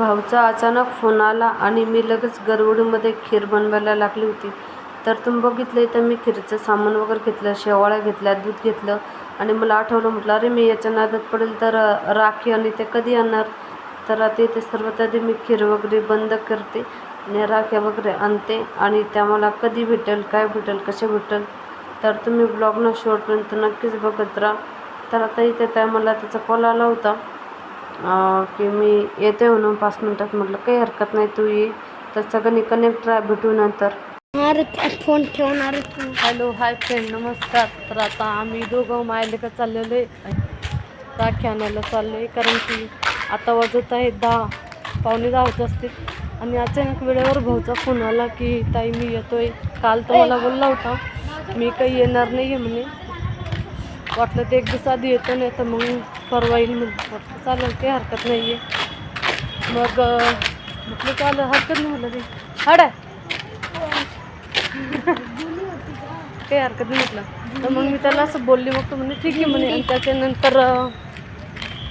भाऊचा अचानक फोन आला आणि मी लगेच गरवडीमध्ये खीर बनवायला लागली होती. तर तुम्ही बघितलं तर मी खीरचं सामान वगैरे घेतलं शेवाळ्या घेतल्या दूध घेतलं आणि मला आठवलं म्हटलं अरे मी याच्या नादात पडेल तर राखी आणि ते कधी आणणार? तर आता इथे सर्वात आधी मी खीर वगैरे बंद करते आणि राख्या वगैरे आणते आणि त्या मला कधी भेटेल काय भेटेल कसे भेटेल तर तुम्ही ब्लॉगनं शेवटपर्यंत नक्कीच बघत राहा. तर आता इथे त्या मला त्याचा कॉल आला होता. की मी येते म्हणून पाच मिनटात म्हटलं काही हरकत नाही तू ये. तर सगळ्यांनी कनेक्ट राहा भेटू नंतर. फोन ठेवणार हॅलो हाय फ्रेंड नमस्कार. तर आता आम्ही दोघं मायलेका चाललेलो आहे. राखी आणायला चाललो आहे कारण की आता वाजत आहे दहा पावणे दहा होत असतील. आणि अचानक वेळेवर भाऊचा फोन आला की ताई मी येतोय. काल तर मला बोलला होता मी काही येणार नाही आहे म्हणे. वाटलं ते एक दिवस आधी येतो नाही तर मग परवा येईल म्हणजे वाटलं चालेल काही हरकत नाही आहे मग म्हटलं चालेल हरकत नाही म्हटलं ते. हाड. आहे काही हरकत नाही म्हटलं. तर मग मी त्याला असं बोलली मग तो म्हणे ठीक आहे म्हणे. आणि त्याच्यानंतर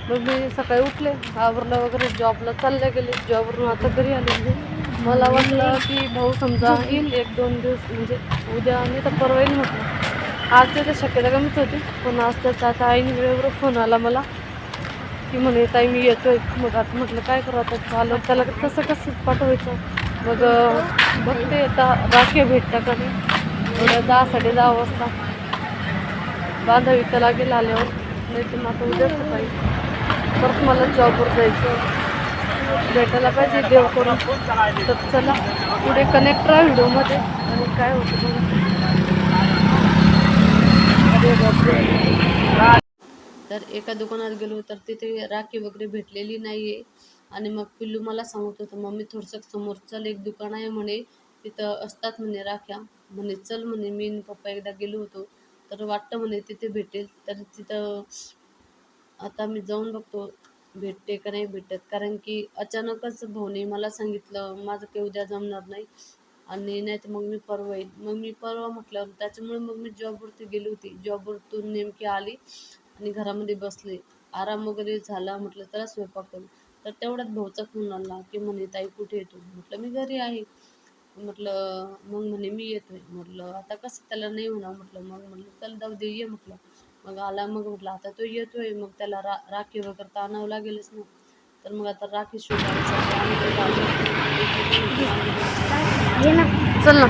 मग मी सकाळी उठले आवरलं वगैरे जॉबला चालले गेले. जॉबवरून आता घरी आले म्हणजे मला वाटलं की भाऊ समजा येईल एक दोन दिवस म्हणजे उद्या नाही तर परवा येईल म्हटलं. आज तर शक्यता कमीच होती. पण आज त्याचा आता आईने वेळेवर फोन आला मला. की म्हणे ताई मी येतोय. मग आता म्हटलं काय करू आता? चालू त्याला कसं कसं पाठवायचं? मग बघते आता राखे भेटता का नाही दहा साडे दहा वाजता. बांधावी तर लागेल आल्यावर. नाही तर मग आता उद्या सकाळी. परत मला जॉबवर जायचं भेटायला पाहिजे देव करून. तर चला पुढे कनेक्ट राहा व्हिडिओमध्ये. आणि काय होतं बघा. तर एका दुकानात गेलो तर तिथे राखी वगैरे भेटलेली नाही आहे आणि मग पिल्लू मला सांगत होतं मम्मी थोडंसं समोर चल एक दुकान आहे म्हणे तिथं असतात म्हणे राख्या. म्हणे चल म्हणे मी आणि पप्पा एकदा गेलो होतो तर वाटतं म्हणे तिथे भेटेल तर तिथं आता मी जाऊन बघतो भेटते का नाही भेटत. कारण की अचानकच भाऊने मला सांगितलं माझं काही उद्या जमणार नाही. आणि नाही तर मग मी परवा येईल मग मी परवा म्हटलं त्याच्यामुळे मग मी जॉबवरती गेली होती. जॉबवरतून नेमकी आली आणि घरामध्ये बसले. आराम वगैरे झाला म्हटलं त्याला स्वयंपाक करू. तर तेवढ्यात भाऊचा फोन आला की म्हणे ताई कुठे येतो म्हटलं मी घरी आहे. म्हटलं मग म्हणे मी येतोय. म्हटलं आता कसं त्याला नाही म्हणा म्हटलं मग म्हटलं चल जाऊ दे ये. म्हटलं मग आला मग म्हटलं आता तो येतोय मग त्याला रा राखी वगैरे तर आणावं लागेलच ना. तर मग आता राखी शोधायचं ये ना चल ना.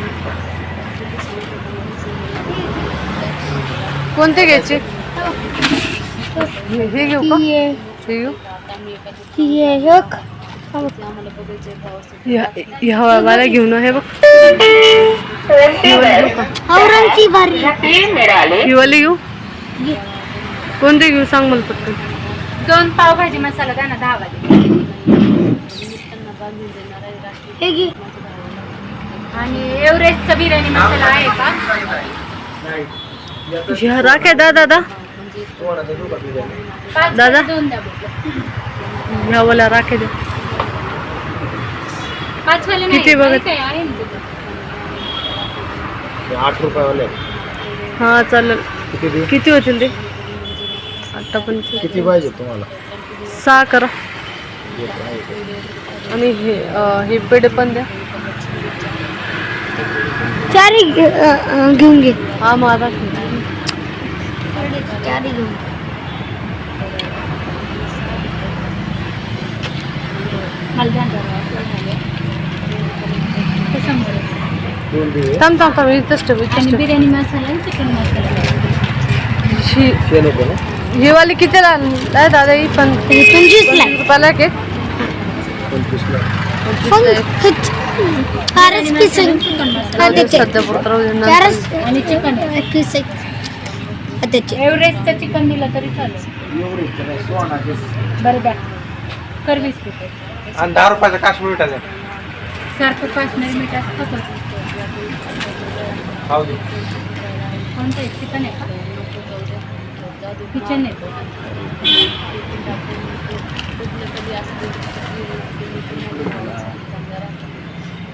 कोणते घ्यायचे? हे हे घेऊ का? ही आहे. हे घेऊ? ही आहे एक ह्या हवाला घेऊन हे बघ. औरांची बारी ही वाली घेऊ? कोणते घेऊ? सांग मला पटकन. दोन पावभाजी मसाला द्या ना दहा वाले हे घे. आणि एव्हरेस्टचा बिर्याणी मसाला आहे का? ह्या राख्या दा दादा. दादा? दोन द्या राख्या द्या. पाच वाले किती बघत? काय. आठ रुपयावाले. हा चालेल. किती दे? किती होतील ते? आता पण किती पाहिजे तुम्हाला? सहा करा. आणि हे अं, हे पेढे पण द्या. चारी घेऊन घे. हा माझा चारी घेऊन. दोन दिवे? थांब थांब थांब इथंच ठेव इथंच बिर्याणी मसाला आणि चिकन मसाला. ही ना? ही वाली कितीला आहे दादा? ही पण आहे. रुपयाला चारच पीस आहे. हा, त्याचे. सध्या पुरतं राहू दे ना. चारच आणि चिकन. हा, त्याचे. दिलं तरी चालेल. बरं द्या. कर वीस रुपये. आणि दहा रुपयाचा काश्मीर मिठाचा सारखं मीठ असतं का? दे. कोणतं आहे? चिकन आहे का? किचन येतो. कधी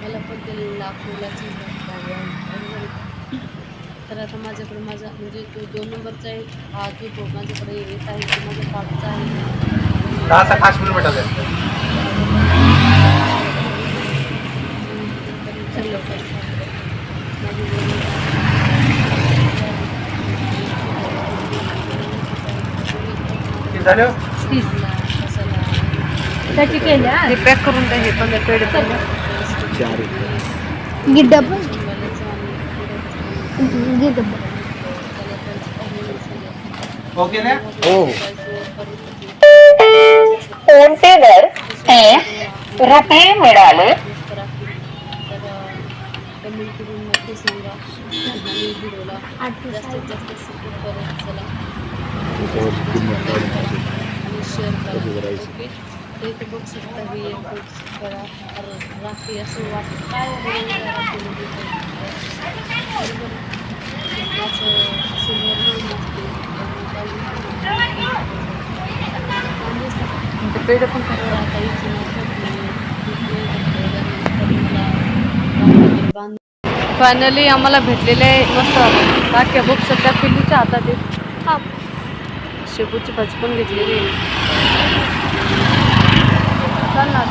मला पण ते लाखोलाची तर आता माझ्याकडे माझा म्हणजे तो दोन नंबरचा आहे हा तो माझ्याकडे येत आहे तो माझ्या पाठचा आहे. दहाचा झाले? त्याची केल्या हे? पॅक करून द्या हे पण. द्या. चार डबल ओके ना? हो. फोनपेवर रुपये मिळाले. जास्तीत जास्त शेअर कधी करा करायचं? ओके ते इथे बघू शकता ही एक box करा र- राखी असं वाट काय. असं. पेढे पण फायनली आम्हाला भेटलेले मस्त राख्या बघू शकता पिल्लूच्या हातात आहे हा शेपूची भाजी पण घेतलेली आहे. चल ना.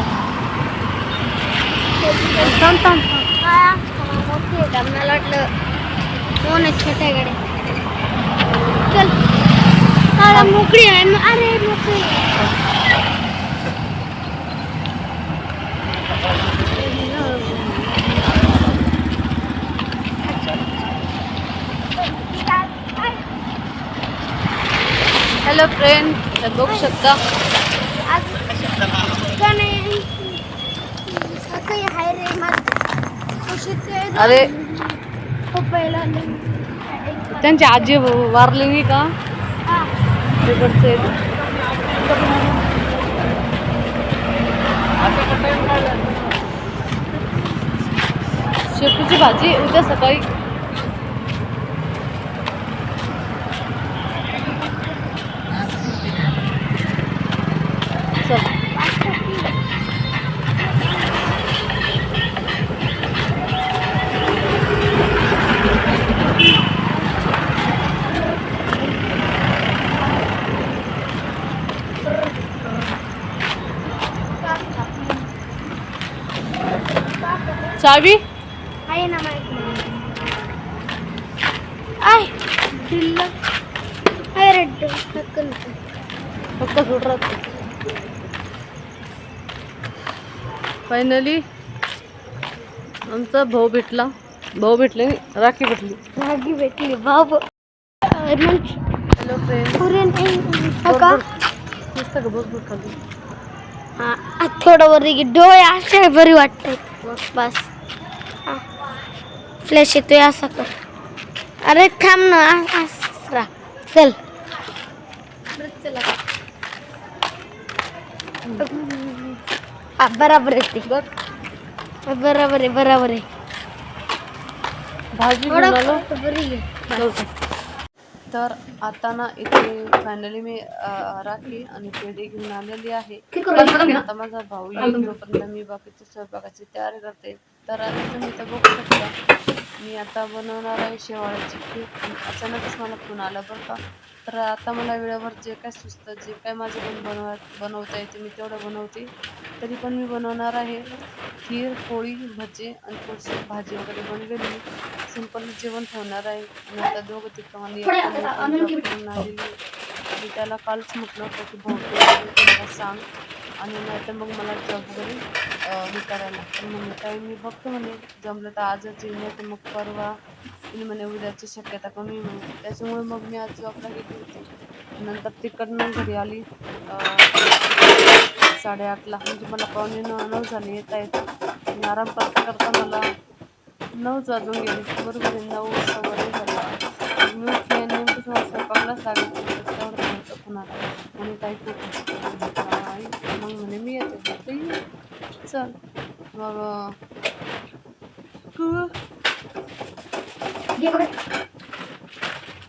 मला वाटलं कोण छोट्या गाड्या चल. काळा मोकळी आहे. अरे मोकळी आहे. हॅलो फ्रेंड तर बघू शकता. नाही रे आहे अरे. त्यांची आजी वारली नाही का? तिकडचे. शेपूची भाजी उद्या सकाळी चावी? आहे ना आय. आहे रेड फक्त राहतो फायनली आमचा भाऊ भेटला. भाऊ भेटले राखी भेटली. भागी भेटली. मग हॅलो फ्रेंड थोडं वर. डोळे असे बरी वाटतात. बस. फ्लॅश येतोय असा कर. अरे थांब ना राहा. चल. बराबर येते बघ. बराबर आहे बराबर आहे. भाजी बरी तर आता ना इथे फायनली मी अं, राखी आणि पेढी घेऊन आलेली आहे. आता माझा भाऊ येईल तोपर्यंत मी बाकीच्या स्वयंपाकाची तयारी करते. तर आता तुम्ही तर बघू शकता. मी आता बनवणार आहे शेवाळ्याची खीर. अचानकच मला फोन आला बरं का. तर आता मला वेळेवर जे काय सुचतं जे काय माझं पण बनव बनवता येते मी तेवढं बनवते. तरी पण मी बनवणार आहे खीर पोळी भजे आणि थोडीशी भाजी वगैरे बनवेली सिंपल जेवण ठेवणार आहे. आणि आता दोघं तिथं आलेली. मी त्याला कालच म्हटलं होतं की भाऊ सांग. आणि नाही तर मग मला जॉब वगैरे हे करायला पण म्हणे काही मी बघतो म्हणे जमलं तर आजच येईल नाही तर मग परवा आणि म्हणे उद्याची शक्यता कमी म्हणे त्याच्यामुळे मग मी आज जॉबला गेली होती. नंतर तिकडनं घरी आली. साडेआठला. म्हणजे मला पावणे नऊ नऊ झाले येता येतं. आणि आराम करता करता मला नऊच वाजून गेले. बरोबर आहे नऊ सव्वाने झाले. मी उठली आणि नेमकं तुम्हाला स्वयंपाकलाच लागत होते आणि काही खूप आई मग म्हणे मी येते. ये. चल. मग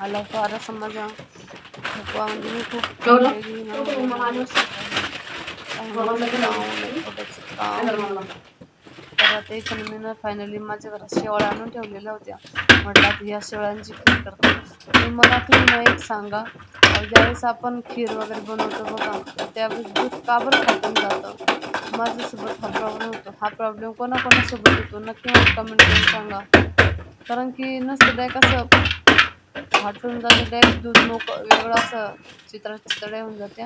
आला फार समाजा म्हणजे मी खूप आता इथं मी फायनली माझ्या घरात शेवाळ्या आणून ठेवलेल्या होत्या. म्हटलं या शेवळ्यांची खीर करते तर मला तुम्ही एक सांगा. ज्यावेळेस आपण खीर वगैरे बनवतो बघा त्यावेळेस दूध का बरं फाटून जातं? माझ्यासोबत हा प्रॉब्लेम होतो. हा प्रॉब्लेम कोणाकोणासोबत होतो? नक्की मला कमेंट करून सांगा. कारण की नसतं डाय कसं फाटून जातं डायरेक्ट दूध मोक वेगळं असं चित्रा चितड्या होऊन जाते.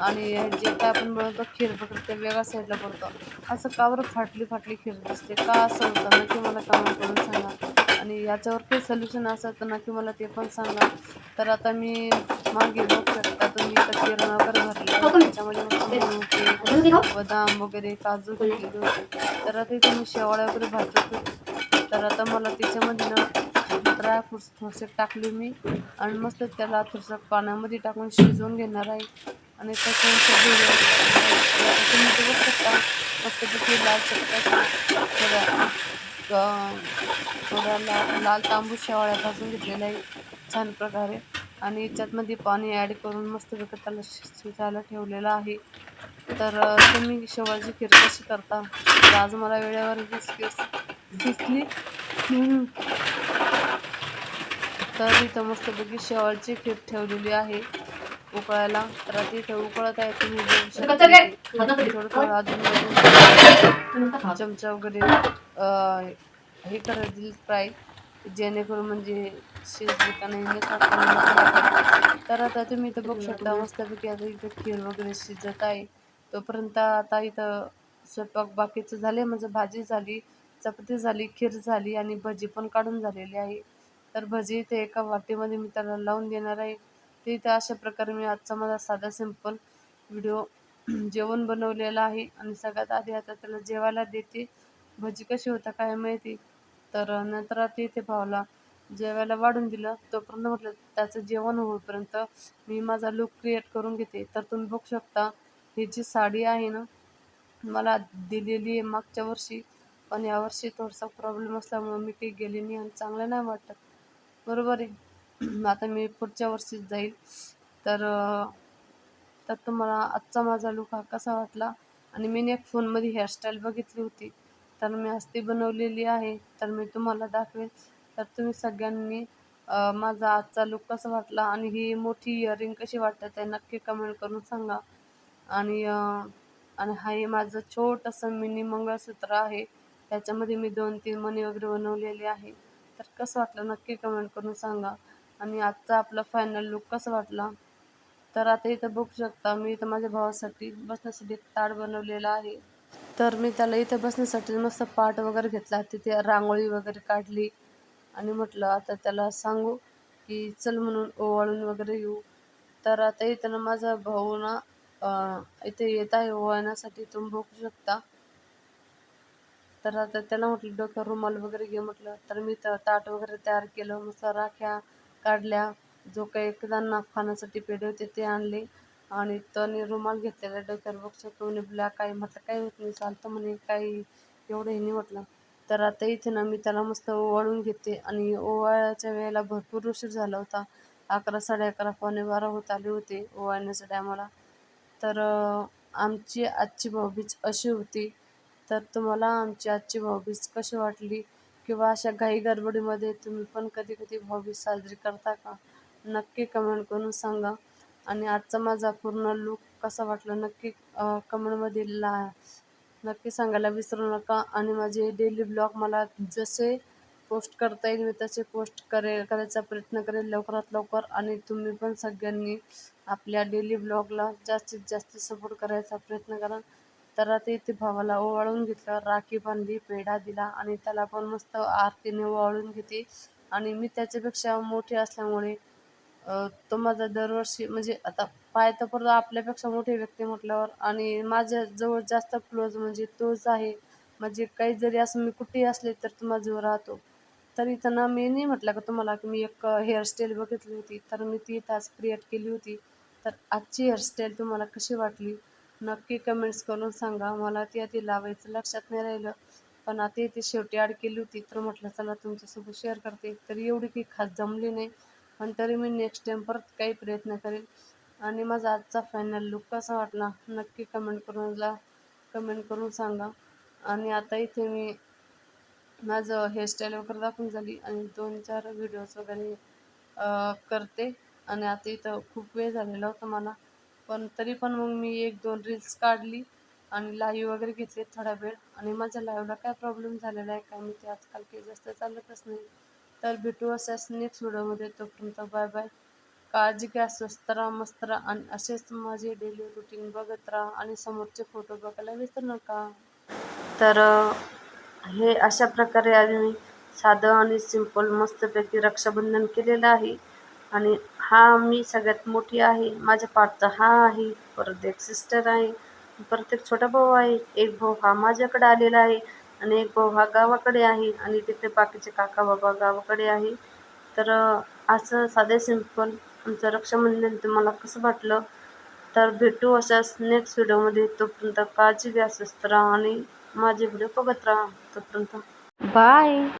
आणि जे काय आपण बनवतो खीर पकडतो ते वेगळ्या साईडला पडतो असं का बरं फाटली फाटली खीर दिसते? का असं होतं? नक्की मला कमेंट करून सांगा. आणि याच्यावर काही सोल्युशन असेल तर नक्की मला ते पण सांगा. तर आता मी मागे बघू शकता तुम्ही किरण वगैरे भरले. त्याच्यामध्ये मस्त बदाम वगैरे काजू घेतलेले होते. तर आता इथे मी शेवाळ्या वगैरे भाजत होते. तर आता मला त्याच्यामध्ये ना ड्रायफ्रुट्स थोडेसे टाकले मी. आणि मस्त त्याला थोडंसं पाण्यामध्ये टाकून शिजवून घेणार आहे. आणि त्याच्यानंतर तुम्ही बघू शकता. मस्तपैकी लाल चटका थोडा लाल लाल तांबूस शेवाळ्या भाजून आहे. छान प्रकारे. आणि याच्यातमध्ये पाणी ॲड करून मस्तपैकी त्याला शि- शिजायला ठेवलेलं आहे. तर तुम्ही शेवाळची खीर कशी करता? तर आज मला वेळेवर ही खीर शिजली तर इथं मस्तपैकी शेवाळची खीर ठेवलेली आहे. उकळायला. तर आता इथं उकळत आहे तुम्ही बघू शकता. थोडं थोडं अजून चमचा वगैरे हे करायची फ्राय. जेणेकरून म्हणजे शिजली का नाही हे तर आता तुम्ही इथं बघू शकता मस्तपैकी आता इथं खीर वगैरे शिजत आहे. तोपर्यंत आता इथं स्वयंपाक बाकीचं झाले म्हणजे भाजी झाली चपाती झाली खीर झाली आणि भजी पण काढून झालेली आहे. तर भजी इथे एका वाटीमध्ये मी त्याला लावून देणार आहे. ते इथे अशा प्रकारे मी आजचा माझा साधा सिंपल व्हिडिओ जेवण बनवलेला आहे. आणि सगळ्यात आधी आता त्याला जेवायला देते. भजी कशी होता काय माहिती? तर नंतर आता इथे भावाला जेवायला वाढून दिलं. तोपर्यंत म्हटलं त्याचं जेवण होईपर्यंत मी माझा लुक क्रिएट करून घेते. तर तुम्ही बघू शकता ही जी साडी आहे ना मला दिलेली आहे मागच्या वर्षी. पण यावर्षी थोडासा प्रॉब्लेम असल्यामुळे मी काही गेले नाही आणि चांगलं नाही वाटत. बरोबर आहे? आता मी पुढच्या वर्षीच जाईल. तर तर तुम्हाला आजचा माझा लुक हा कसा वाटला? आणि मी एक फोनमध्ये हेअरस्टाईल बघितली होती. तर मी आज ती बनवलेली आहे. तर मी तुम्हाला दाखवेल तर तुम्ही सगळ्यांनी माझा आजचा लुक कसा वाटला? आणि ही मोठी इयरिंग कशी वाटत आहे नक्की कमेंट करून सांगा. आणि आणि हा हे माझं छोटंसं मिनी मंगळसूत्र आहे. त्याच्यामध्ये मी दोन तीन मणी वगैरे बनवलेले आहे. तर कसं वाटलं नक्की कमेंट करून सांगा. आणि आजचा आपला फायनल लुक कसा वाटला? तर आता इथं बघू शकता मी इथं माझ्या भावासाठी बसण्यासाठी एक ताट बनवलेलं आहे. तर मी त्याला इथं बसण्यासाठी मस्त पाट वगैरे घेतला तिथे रांगोळी वगैरे काढली. आणि म्हटलं आता त्याला सांगू की चल म्हणून ओवाळून वगैरे येऊ. तर आता इथं ना माझा भाऊ ना इथे येत आहे ओवाळण्यासाठी तुम्ही बघू शकता. तर आता त्याला म्हटलं डोक्यावर रुमाल वगैरे घे म्हटलं. तर मी तर ताट वगैरे तयार केलं मस्त राख्या काढल्या. जो काही एकदा खाण्यासाठी पेढे होते ते आणले. आणि त्याने रुमाल घेतलेला डोक्यावर. बघ तो म्हणे ब्लॅक आहे म्हटलं काही होत नाही चालतं म्हणे काही एवढं हे नाही म्हटलं. तर आता इथे ना मी त्याला मस्त ओवाळून घेते. आणि ओवाळ्याच्या वेळेला भरपूर उशीर झाला होता. अकरा साडे अकरा पावणे बारा होत आले होते ओवाळण्याच्या टायमाला. तर आमची आजची भाऊबीज अशी होती. तर तुम्हाला आमची आजची भाऊबीज कशी वाटली? किंवा अशा घाई गडबडीमध्ये तुम्ही पण कधी कधी भाऊबीज साजरी करता का? नक्की कमेंट करून सांगा. आणि आजचा माझा पूर्ण लुक कसा वाटला नक्की कमेंटमध्ये ला नक्की सांगायला विसरू नका. आणि माझे डेली ब्लॉग मला जसे पोस्ट करता येईल मी तसे पोस्ट करेल करायचा प्रयत्न करेल लवकरात लवकर. आणि तुम्ही पण सगळ्यांनी आपल्या डेली ब्लॉगला जास्तीत जास्त सपोर्ट करायचा प्रयत्न करा. तर आता इथे भावाला ओवाळून घेतलं राखी बांधली पेढा दिला आणि त्याला पण मस्त आरतीने ओवाळून घेते आणि मी त्याच्यापेक्षा मोठी असल्यामुळे तो माझा दरवर्षी म्हणजे आता पाय तर परत आपल्यापेक्षा मोठे व्यक्ती म्हटल्यावर. आणि माझ्या जवळ जास्त क्लोज म्हणजे तोच आहे. म्हणजे काही जरी असं मी कुठेही असले तर तो माझ्यावर राहतो. तर इथं ना मी नाही म्हटलं का तुम्हाला की मी एक हेअरस्टाईल बघितली होती. तर मी ती तास क्रिएट केली होती. तर आजची हेअरस्टाईल तुम्हाला कशी वाटली? नक्की कमेंट्स करून सांगा. मला ती आधी लावायचं लक्षात नाही राहिलं. पण आता ती शेवटी ॲड केली होती. तर म्हटलं चला तुमच्यासोबत शेअर करते. तर एवढी काही खास जमली नाही. पण तरी मी नेक्स्ट टाईम परत काही प्रयत्न करेन आणि माझा आजचा फायनल लुक कसा वाटला? नक्की कमेंट करून ला कमेंट करून सांगा. आणि आता इथे मी माझं हेअरस्टाईल वगैरे दाखवून झाली. आणि दोन चार व्हिडिओज वगैरे करते. आणि आता इथं खूप वेळ झालेला होता मला. पण तरी पण मग मी एक दोन रील्स काढली आणि लाईव्ह वगैरे घेतले थोडा वेळ. आणि माझ्या लाईव्हला काय प्रॉब्लेम झालेला आहे काय मी ते आजकाल काही जास्त चालतच नाही. तर भेटू अशाच नेक्स्ट व्हिडिओमध्ये तोपर्यंत बाय बाय काळजी घ्या स्वस्त राहा मस्त राहा आणि असेच माझे डेली रुटीन बघत राहा आणि समोरचे फोटो बघायला विसरू नका. तर हे अशा प्रकारे आज मी साधं आणि सिंपल मस्तपैकी रक्षाबंधन केलेलं आहे. आणि हा मी सगळ्यात मोठी आहे. माझ्या पाठचा हा आहे. परत एक सिस्टर आहे. परत एक छोटा भाऊ आहे. एक भाऊ हा माझ्याकडे आलेला आहे आणि एक भाऊ हा गावाकडे आहे आणि तिथे बाकीचे काका बाबा गावाकडे आहे. तर असं साधे सिंपल आमचं रक्षाबंधन तुम्हाला कसं वाटलं? तर भेटू अशाच नेक्स्ट व्हिडिओमध्ये तोपर्यंत काळजी घ्या स्वस्त राहा आणि माझे व्हिडिओ बघत राहा. तोपर्यंत. बाय